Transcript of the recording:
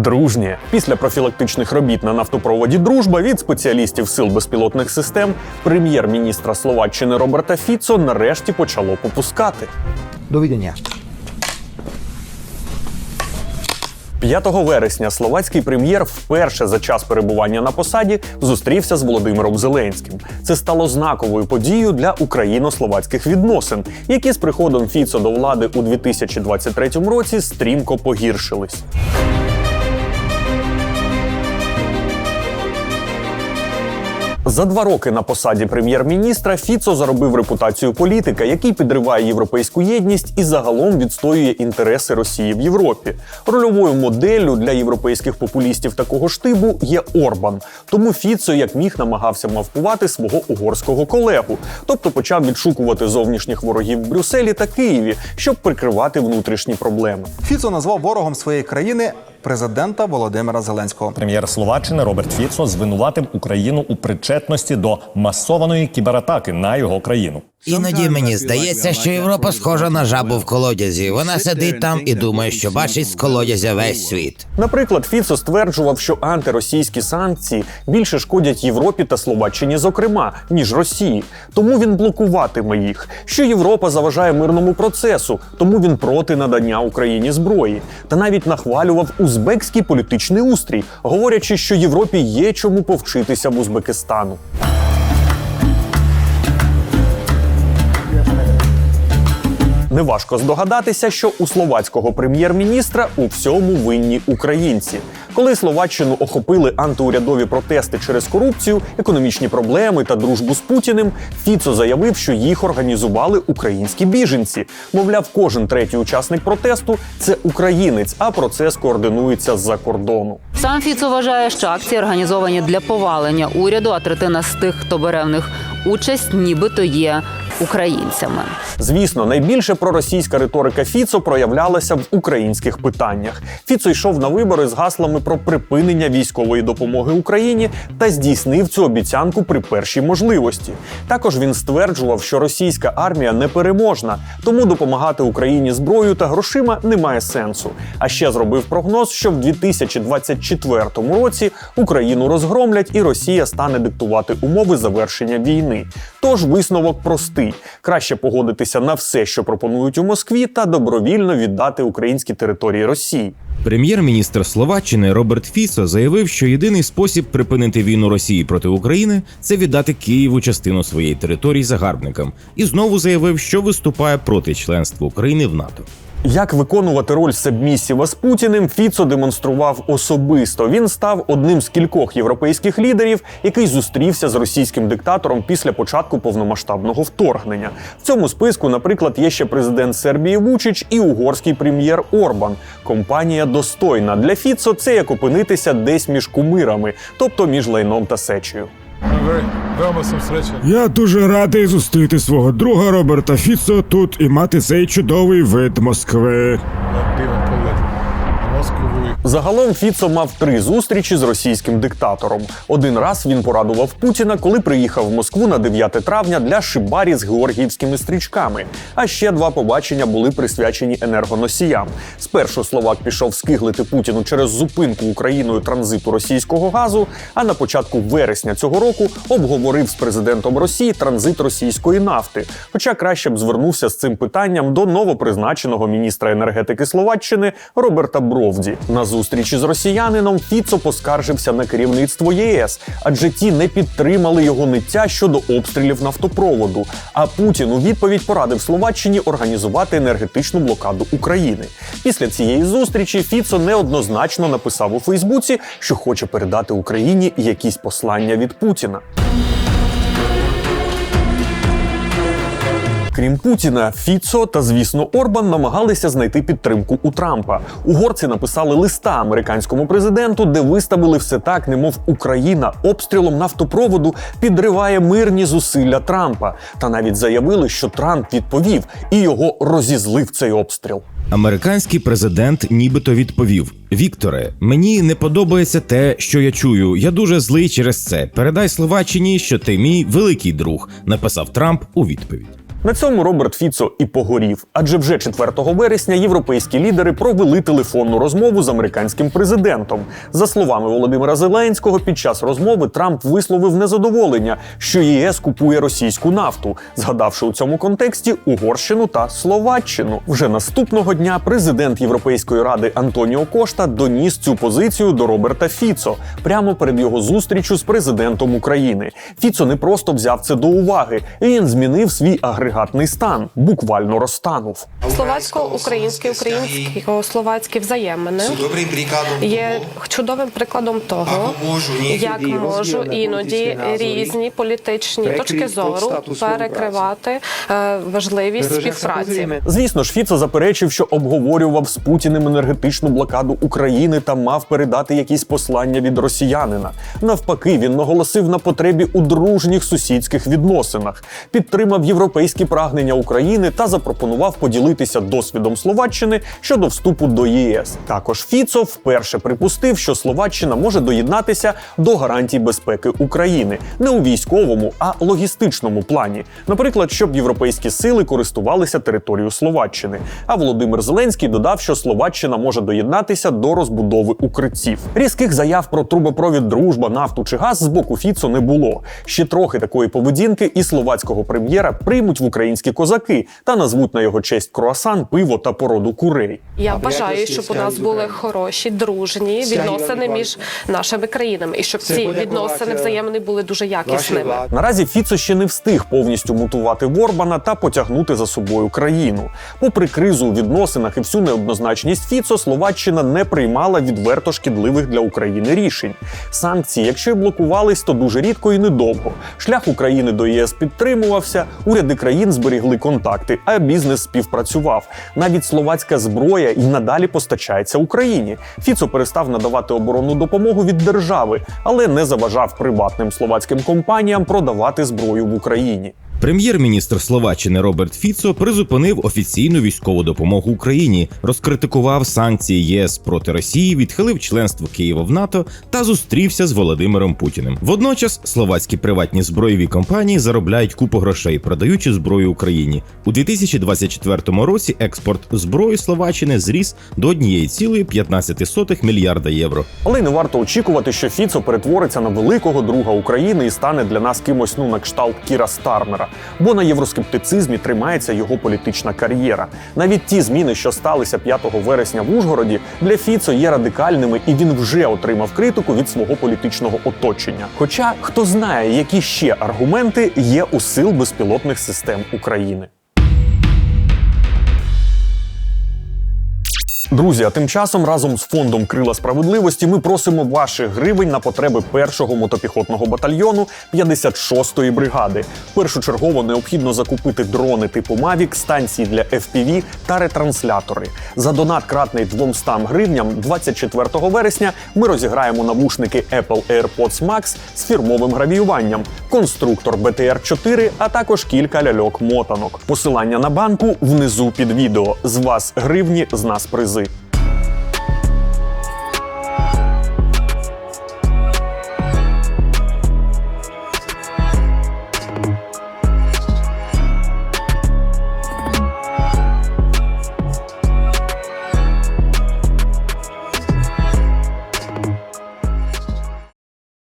Дружнє після профілактичних робіт на нафтопроводі Дружба від спеціалістів сил безпілотних систем прем'єр-міністра Словаччини Роберта Фіцо нарешті почало попускати. Довідення. 5 вересня словацький прем'єр вперше за час перебування на посаді зустрівся з Володимиром Зеленським. Це стало знаковою подією для україно-словацьких відносин, які з приходом Фіцо до влади у 2023 році стрімко погіршились. За два роки на посаді прем'єр-міністра Фіцо заробив репутацію політика, який підриває європейську єдність і загалом відстоює інтереси Росії в Європі. Рольовою моделлю для європейських популістів такого штибу є Орбан. Тому Фіцо як міг намагався мавпувати свого угорського колегу, тобто почав відшукувати зовнішніх ворогів в Брюсселі та Києві, щоб прикривати внутрішні проблеми. Фіцо назвав ворогом своєї країни президента Володимира Зеленського. Прем'єр Словаччини Роберт Фіцо звинуватив Україну у причетності до масованої кібератаки на його країну. Іноді мені здається, що Європа схожа на жабу в колодязі. Вона сидить там і думає, що бачить з колодязя весь світ. Наприклад, Фіцо стверджував, що антиросійські санкції більше шкодять Європі та Словаччині, зокрема, ніж Росії. Тому він блокуватиме їх. Що Європа заважає мирному процесу, тому він проти надання Україні зброї. Та навіть нахвалював узбекський політичний устрій, говорячи, що Європі є чому повчитися в Узбекистану. Неважко здогадатися, що у словацького прем'єр-міністра у всьому винні українці. Коли Словаччину охопили антиурядові протести через корупцію, економічні проблеми та дружбу з Путіним, Фіцо заявив, що їх організували українські біженці. Мовляв, кожен третій учасник протесту це українець, а процес координується з-за кордону. Сам Фіцо вважає, що акції організовані для повалення уряду, а третина з тих, хто бере в них участь, нібито є українцями. Звісно, найбільше проросійська риторика Фіцо проявлялася в українських питаннях. Фіцо йшов на вибори з гаслами про припинення військової допомоги Україні та здійснив цю обіцянку при першій можливості. Також він стверджував, що російська армія непереможна, тому допомагати Україні зброєю та грошима немає сенсу. А ще зробив прогноз, що в 2024 році Україну розгромлять і Росія стане диктувати умови завершення війни. Тож висновок простий: краще погодитися на все, що пропонують у Москві, та добровільно віддати українські території Росії. Прем'єр-міністр Словаччини Роберт Фісо заявив, що єдиний спосіб припинити війну Росії проти України це віддати Києву частину своєї території загарбникам, і знову заявив, що виступає проти членства України в НАТО. Як виконувати роль сабмісіва з Путіним, Фіцо демонстрував особисто. Він став одним з кількох європейських лідерів, який зустрівся з російським диктатором після початку повномасштабного вторгнення. В цьому списку, наприклад, є ще президент Сербії Вучич і угорський прем'єр Орбан. Компанія достойна для Фіцо це як опинитися десь між кумирами, тобто між лайном та сечею. Я дуже радий зустріти свого друга Роберта Фіцо тут і мати цей чудовий вид Москви. Загалом Фіцо мав три зустрічі з російським диктатором. Один раз він порадував Путіна, коли приїхав в Москву на 9 травня для шибарі з георгіївськими стрічками. А ще два побачення були присвячені енергоносіям. Спершу словак пішов скиглити Путіну через зупинку Україною транзиту російського газу. А на початку вересня цього року обговорив з президентом Росії транзит російської нафти. Хоча краще б звернувся з цим питанням до новопризначеного міністра енергетики Словаччини Роберта Бровді. На зустрічі з росіянином Фіцо поскаржився на керівництво ЄС, адже ті не підтримали його ниття щодо обстрілів нафтопроводу. А Путін у відповідь порадив Словаччині організувати енергетичну блокаду України. Після цієї зустрічі Фіцо неоднозначно написав у Фейсбуці, що хоче передати Україні якісь послання від Путіна. Крім Путіна, Фіцо та, звісно, Орбан намагалися знайти підтримку у Трампа. Угорці написали листа американському президенту, де виставили все так, немов Україна обстрілом нафтопроводу підриває мирні зусилля Трампа. Та навіть заявили, що Трамп відповів і його розізлив цей обстріл. Американський президент нібито відповів: Вікторе, мені не подобається те, що я чую. Я дуже злий через це. Передай Словаччині, що ти мій великий друг, написав Трамп у відповідь. На цьому Роберт Фіцо і погорів, адже вже 4 вересня європейські лідери провели телефонну розмову з американським президентом. За словами Володимира Зеленського, під час розмови Трамп висловив незадоволення, що ЄС купує російську нафту, згадавши у цьому контексті Угорщину та Словаччину. Вже наступного дня президент Європейської ради Антоніо Кошта доніс цю позицію до Роберта Фіцо прямо перед його зустрічю з президентом України. Фіцо не просто взяв це до уваги, він змінив свій агрегатний стан, буквально розтанув. Словацько-українські, українсько-словацькі взаємини є чудовим прикладом того, як можу іноді різні політичні точки зору перекривати е, важливість співпраці. Звісно ж, Фіцо заперечив, що обговорював з Путіним енергетичну блокаду України та мав передати якісь послання від росіянина. Навпаки, він наголосив на потребі у дружніх сусідських відносинах, підтримав європейські прагнення України та запропонував поділитися досвідом Словаччини щодо вступу до ЄС. Також Фіцо вперше припустив, що Словаччина може доєднатися до гарантій безпеки України не у військовому, а логістичному плані. Наприклад, щоб європейські сили користувалися територією Словаччини. А Володимир Зеленський додав, що Словаччина може доєднатися до розбудови укриттів. Різких заяв про трубопровід дружба, нафту чи газ з боку Фіцо не було. Ще трохи такої поведінки і словацького прем'єра приймуть в українські козаки та назвуть на його честь круасан, пиво та породу курей. Я бажаю, щоб у нас були хороші, дружні відносини між нашими країнами, і щоб ці відносини взаємини були дуже якісними. Наразі Фіцо ще не встиг повністю мутувати Ворбана та потягнути за собою країну. Попри кризу у відносинах і всю неоднозначність Фіцо, Словаччина не приймала відверто шкідливих для України рішень. Санкції, якщо й блокувались, то дуже рідко і недовго. Шлях України до ЄС підтримувався, уряди країн зберігли контакти, а бізнес співпрацював. Навіть словацька зброя і надалі постачається Україні. Фіцо перестав надавати оборонну допомогу від держави, але не заважав приватним словацьким компаніям продавати зброю в Україні. Прем'єр-міністр Словаччини Роберт Фіцо призупинив офіційну військову допомогу Україні, розкритикував санкції ЄС проти Росії, відхилив членство Києва в НАТО та зустрівся з Володимиром Путіним. Водночас словацькі приватні збройові компанії заробляють купу грошей, продаючи зброю Україні. У 2024 році експорт зброї Словаччини зріс до 1,15 мільярда євро. Але й не варто очікувати, що Фіцо перетвориться на великого друга України і стане для нас кимось ну на кшталт Кіра Стармера. Бо на євроскептицизмі тримається його політична кар'єра. Навіть ті зміни, що сталися 5 вересня в Ужгороді, для Фіцо є радикальними, і він вже отримав критику від свого політичного оточення. Хоча хто знає, які ще аргументи є у сил безпілотних систем України. Друзі, а тим часом разом з фондом Крила справедливості ми просимо ваших гривень на потреби першого мотопіхотного батальйону 56-ї бригади. Першочергово необхідно закупити дрони типу Mavic, станції для FPV та ретранслятори. За донат кратний 200 гривням 24 вересня ми розіграємо навушники Apple AirPods Max з фірмовим гравіюванням, конструктор БТР-4, а також кілька ляльок мотанок. Посилання на банку внизу під відео. З вас гривні, з нас призи.